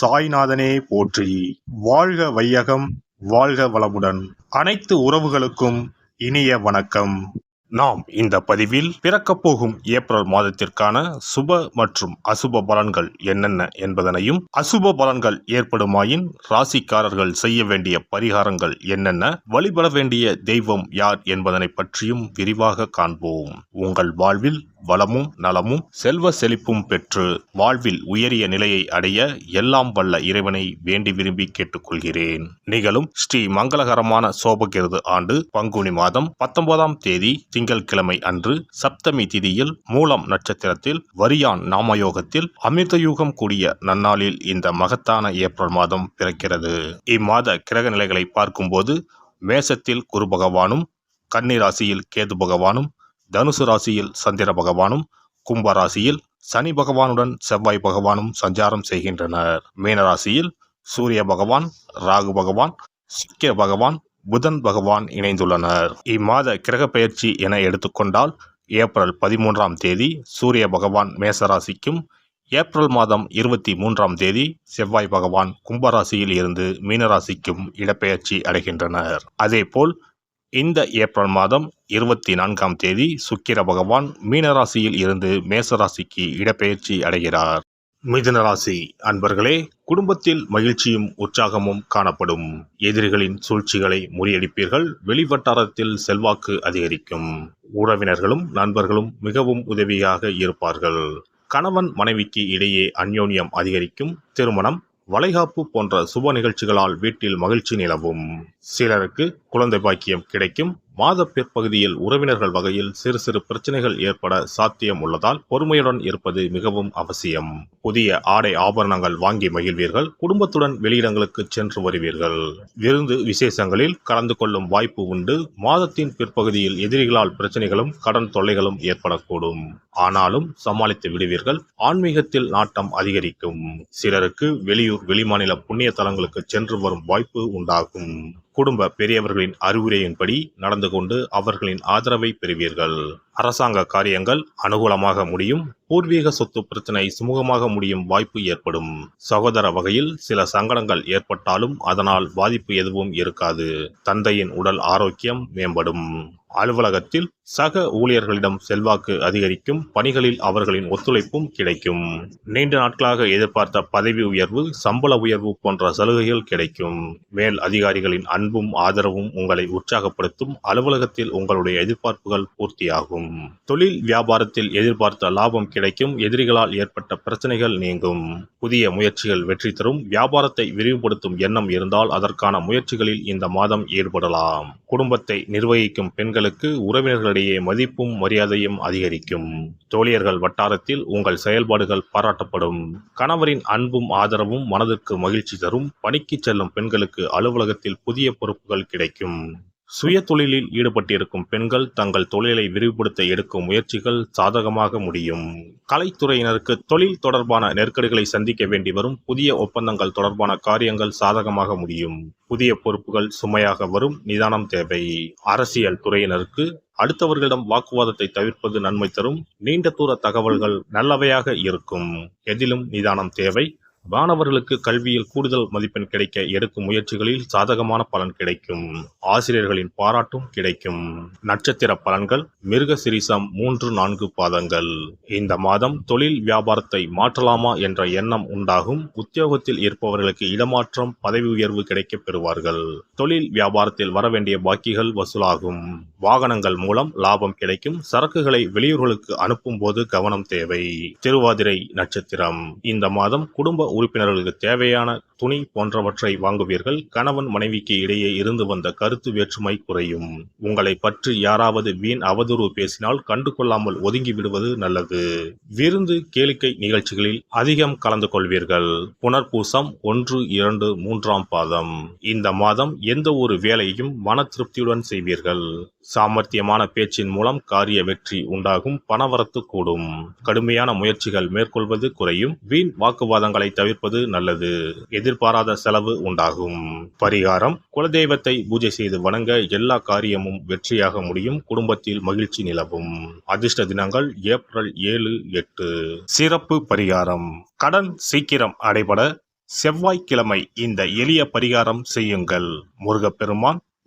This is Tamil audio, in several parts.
சாய்நாதனே போற்றி. வாழ்க வையகம் வாழ்க வளமுடன். அனைத்து உறவுகளுக்கும் இனிய வணக்கம். நாம் இந்த பதிவில் பிறக்கப் போகும் ஏப்ரல் மாதத்திற்கான சுப மற்றும் அசுப பலன்கள் என்னென்ன என்பதனையும் அசுப பலன்கள் ஏற்படுமாயின் ராசிக்காரர்கள் செய்ய வேண்டிய பரிகாரங்கள் என்னென்ன வழிபட வேண்டிய தெய்வம் யார் என்பதனை பற்றியும் விரிவாக காண்போம். உங்கள் வாழ்வில் வளமும் நலமும் செல்வ செழிப்பும் பெற்று வாழ்வில் உயரிய நிலையை அடைய எல்லாம் வல்ல இறைவனை வேண்டி விரும்பி கேட்டுக்கொள்கிறேன். நிகழும் ஸ்ரீ மங்களகரமான சோபகிருது ஆண்டு பங்குனி மாதம் பத்தொன்பதாம் தேதி திங்கட்கிழமை அன்று சப்தமி திதியில் மூலம் நட்சத்திரத்தில் வரியான் நாமயோகத்தில் அமிர்தயுகம் கூடிய நன்னாளில் இந்த மகத்தான ஏப்ரல் மாதம் பிறக்கிறது. இம்மாத கிரக நிலைகளை பார்க்கும்போது மேசத்தில் குரு பகவானும் கன்னி ராசியில் கேது பகவானும் தனுசு ராசியில் சந்திர பகவானும் கும்ப ராசியில் சனி பகவானுடன் செவ்வாய் பகவானும் சஞ்சாரம் செய்கின்றனர். மீன ராசியில் சூரிய பகவான் ராகு பகவான் சுக்கிய பகவான் புதன் பகவான் இணைந்துள்ளனர். இம்மாத கிரக பெயர்ச்சி என எடுத்துக்கொண்டால் ஏப்ரல் பதிமூன்றாம் தேதி சூரிய பகவான் மேசராசிக்கும் ஏப்ரல் மாதம் இருபத்தி மூன்றாம் தேதி செவ்வாய் பகவான் கும்பராசியில் இருந்து மீனராசிக்கும் இடப்பெயர்ச்சி அடைகின்றனர். அதேபோல் இந்த ஏப்ரல் மாதம் இருபத்தி நான்காம் தேதி சுக்கிர பகவான் மீனராசியில் இருந்து மேசராசிக்கு இடப்பெயர்ச்சி அடைகிறார். மிதுனராசி அன்பர்களே குடும்பத்தில் மகிழ்ச்சியும் உற்சாகமும் காணப்படும். எதிரிகளின் சூழ்ச்சிகளை முறியடிப்பீர்கள் வெளிவட்டாரத்தில் செல்வாக்கு அதிகரிக்கும். உறவினர்களும் நண்பர்களும் மிகவும் உதவியாக இருப்பார்கள். கணவன் மனைவிக்கு இடையே அந்யோன்யம் அதிகரிக்கும் திருமணம் வளைகாப்பு போன்ற சுப நிகழ்ச்சிகளால் வீட்டில் மகிழ்ச்சி நிலவும். சிலருக்கு குழந்தை பாக்கியம் கிடைக்கும். மாத பிற்பகுதியில் உறவினர்கள் வகையில் சிறு சிறு பிரச்சனைகள் ஏற்பட சாத்தியம் உள்ளதால் பொறுமையுடன் இருப்பது மிகவும் அவசியம். புதிய ஆடை ஆபரணங்கள் வாங்கி மகிழ்வீர்கள். குடும்பத்துடன் வெளியிடங்களுக்கு சென்று வருவீர்கள். விருந்து விசேஷங்களில் கலந்து கொள்ளும் வாய்ப்பு உண்டு. மாதத்தின் பிற்பகுதியில் எதிரிகளால் பிரச்சனைகளும் கடன் தொல்லைகளும் ஏற்படக்கூடும். ஆனாலும் சமாளித்து விடுவீர்கள். ஆன்மீகத்தில் நாட்டம் அதிகரிக்கும். சிலருக்கு வெளியூர் வெளிமாநில புண்ணிய தலங்களுக்கு சென்று வரும் வாய்ப்பு உண்டாகும். குடும்ப பெரியவர்களின் அறிவுரையின்படி நடந்து கொண்டு அவர்களின் ஆதரவை பெறுவீர்கள். அரசாங்க காரியங்கள் அனுகூலமாக முடியும் பூர்வீக சொத்து பிரச்சனை சுமூகமாக முடியும் வாய்ப்பு ஏற்படும். சகோதர வகையில் சில சங்கடங்கள் ஏற்பட்டாலும் அதனால் பாதிப்பு எதுவும் இருக்காது. தந்தையின் உடல் ஆரோக்கியம் மேம்படும். அலுவலகத்தில் சக ஊழியர்களிடம் செல்வாக்கு அதிகரிக்கும் பணிகளில் அவர்களின் ஒத்துழைப்பும் கிடைக்கும். நீண்ட நாட்களாக எதிர்பார்த்த பதவி உயர்வு சம்பள உயர்வு போன்ற சலுகைகள் கிடைக்கும். மேல் அதிகாரிகளின் அன்பும் ஆதரவும் உங்களை உற்சாகப்படுத்தும். அலுவலகத்தில் உங்களுடைய எதிர்பார்ப்புகள் பூர்த்தியாகும். தொழில் வியாபாரத்தில் எதிர்பார்த்த லாபம் கிடைக்கும். எதிரிகளால் ஏற்பட்ட பிரச்சனைகள் நீங்கும். புதிய முயற்சிகள் வெற்றி தரும். வியாபாரத்தை விரிவுபடுத்தும் எண்ணம் இருந்தால் அதற்கான முயற்சிகளில் இந்த மாதம் ஈடுபடலாம். குடும்பத்தை நிர்வகிக்கும் பெண்களுக்கு உறவினர்களிடையே மதிப்பும் மரியாதையும் அதிகரிக்கும். தோழியர்கள் வட்டாரத்தில் உங்கள் செயல்பாடுகள் பாராட்டப்படும். கணவரின் அன்பும் ஆதரவும் மனதிற்கு மகிழ்ச்சி தரும். பணிக்கு செல்லும் பெண்களுக்கு அலுவலகத்தில் புதிய பொறுப்புகள் கிடைக்கும். சுய தொழிலில் ஈடுபட்டிருக்கும் பெண்கள் தங்கள் தொழிலை விரிவுபடுத்த எடுக்கும் முயற்சிகள் சாதகமாக முடியும். கலைத்துறையினருக்கு தொழில் தொடர்பான நெருக்கடிகளை சந்திக்க வேண்டி வரும் புதிய ஒப்பந்தங்கள் தொடர்பான காரியங்கள் சாதகமாக முடியும். புதிய பொறுப்புகள் சுமையாக வரும் நிதானம் தேவை. அரசியல் துறையினருக்கு அடுத்தவர்களிடம் வாக்குவாதத்தை தவிர்ப்பது நன்மை தரும். நீண்ட தூர தகவல்கள் நல்லவையாக இருக்கும். எதிலும் நிதானம் தேவை. மாணவர்களுக்கு கல்வியில் கூடுதல் மதிப்பெண் கிடைக்க எடுக்கும் முயற்சிகளில் சாதகமான பலன் கிடைக்கும். ஆசிரியர்களின் பாராட்டும் கிடைக்கும். நட்சத்திர பலன்கள் மிருக சிரிசம் மூன்று நான்கு பாதங்கள். இந்த மாதம் தொழில் வியாபாரத்தை மாற்றலாமா என்ற எண்ணம் உண்டாகும். உத்தியோகத்தில் இருப்பவர்களுக்கு இடமாற்றம் பதவி உயர்வு கிடைக்கப் பெறுவார்கள். தொழில் வியாபாரத்தில் வரவேண்டிய பாக்கிகள் வசூலாகும். வாகனங்கள் மூலம் லாபம் கிடைக்கும். சரக்குகளை வெளியூர்களுக்கு அனுப்பும் போது கவனம் தேவை. திருவாதிரை நட்சத்திரம். இந்த மாதம் குடும்ப உறுப்பினர்களுக்கு தேவையான துணி போன்றவற்றை வாங்குவீர்கள். கணவன் மனைவிக்கு இடையே இருந்து வந்த கருத்து வேற்றுமை குறையும். உங்களை பற்றி யாராவது வீண் அவதூறு பேசினால் கண்டு கொள்ளாமல் ஒதுங்கி விடுவது நல்லது. விருந்து கேளிக்கை நிகழ்ச்சிகளில் அதிகம் கலந்து கொள்வீர்கள். புனர்பூசம் ஒன்று இரண்டு மூன்றாம் பாதம். இந்த மாதம் எந்த ஒரு வேலையும் மன திருப்தியுடன் செய்வீர்கள். சாமர்த்தியமான பேச்சின் மூலம் காரிய வெற்றி உண்டாகும் பணவரத்து கூடும். கடுமையான முயற்சிகள் மேற்கொள்வது குறையும். வீண் வாக்குவாதங்களை தவிர்ப்பது நல்லது. எதிர்பாராத செலவு உண்டாகும். பரிகாரம் குலதெய்வத்தை பூஜை செய்து வணங்க எல்லா காரியமும் வெற்றியாக முடியும். குடும்பத்தில் மகிழ்ச்சி நிலவும். அதிர்ஷ்ட தினங்கள் ஏப்ரல் ஏழு எட்டு. சிறப்பு பரிகாரம். கடன் சீக்கிரம் அடைபட செவ்வாய்க்கிழமை இந்த எளிய பரிகாரம் செய்யுங்கள். முருகப்பெருமான்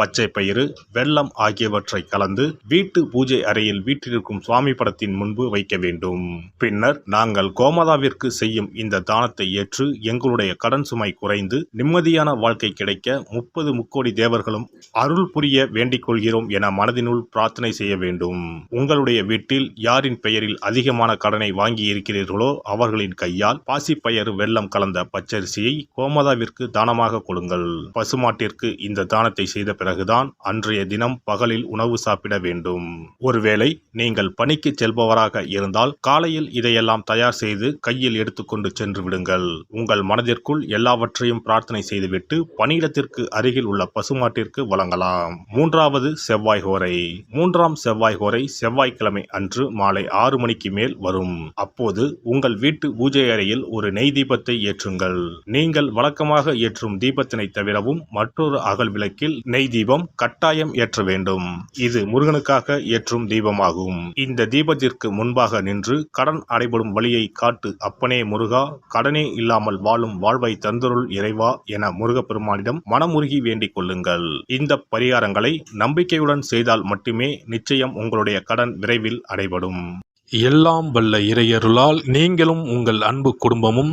பச்சை பயிறு வெள்ளம் ஆகியவற்றை கலந்து வீட்டு பூஜை அறையில் வீட்டிலிருக்கும் சுவாமி படத்தின் முன்பு வைக்க வேண்டும். பின்னர் நாங்கள் கோமதாவிற்கு செய்யும் இந்த தானத்தை ஏற்று எங்களுடைய கடன் சுமை குறைந்து நிம்மதியான வாழ்க்கை கிடைக்க முப்பது முக்கோடி தேவர்களும் அருள் புரிய வேண்டிக் கொள்கிறோம் என மனதினுள் பிரார்த்தனை செய்ய வேண்டும். உங்களுடைய வீட்டில் யாரின் பெயரில் அதிகமான கடனை வாங்கி இருக்கிறீர்களோ அவர்களின் கையால் பாசிப்பயறு வெள்ளம் கலந்த பச்சரிசியை கோமதாவிற்கு தானமாக கொடுங்கள். பசுமாட்டிற்கு இந்த தானத்தை செய்த பிறகு பிறகுதான் அன்றைய தினம் பகலில் உணவு சாப்பிட வேண்டும். ஒருவேளை நீங்கள் பணிக்கு செல்பவராக இருந்தால் காலையில் இதையெல்லாம் தயார் செய்து கையில் எடுத்துக்கொண்டு சென்று விடுங்கள். உங்கள் மனதிற்குள் எல்லாவற்றையும் பிரார்த்தனை செய்துவிட்டு பணியிடத்திற்கு அருகில் உள்ள பசுமாட்டிற்கு வழங்கலாம். மூன்றாவது செவ்வாய் ஹோரை. மூன்றாம் செவ்வாய் ஹோரை செவ்வாய்க்கிழமை அன்று மாலை ஆறு மணிக்கு மேல் வரும். அப்போது உங்கள் வீட்டு பூஜை அறையில் ஒரு நெய் தீபத்தை ஏற்றுங்கள். நீங்கள் வழக்கமாக ஏற்றும் தீபத்தினை தவிரவும் மற்றொரு அகல் விளக்கில் நெய் தீபம் கட்டாயம் ஏற்ற வேண்டும். இது முருகனுக்காக ஏற்றும் தீபமாகும். இந்த தீபத்திற்கு முன்பாக நின்று கடன் அடைபடும் வழியை காட்டு அப்பனே முருகா கடனே இல்லாமல் வாழும் வாழ்வை தந்தருள் இறைவா என முருகப்பெருமானிடம் மனமுருகி வேண்டிக் கொள்ளுங்கள். இந்த பரிகாரங்களை நம்பிக்கையுடன் செய்தால் மட்டுமே நிச்சயம் உங்களுடைய கடன் விரைவில் அடைபடும். எல்லாம் வல்ல இறையருளால் நீங்களும் உங்கள் அன்பு குடும்பமும்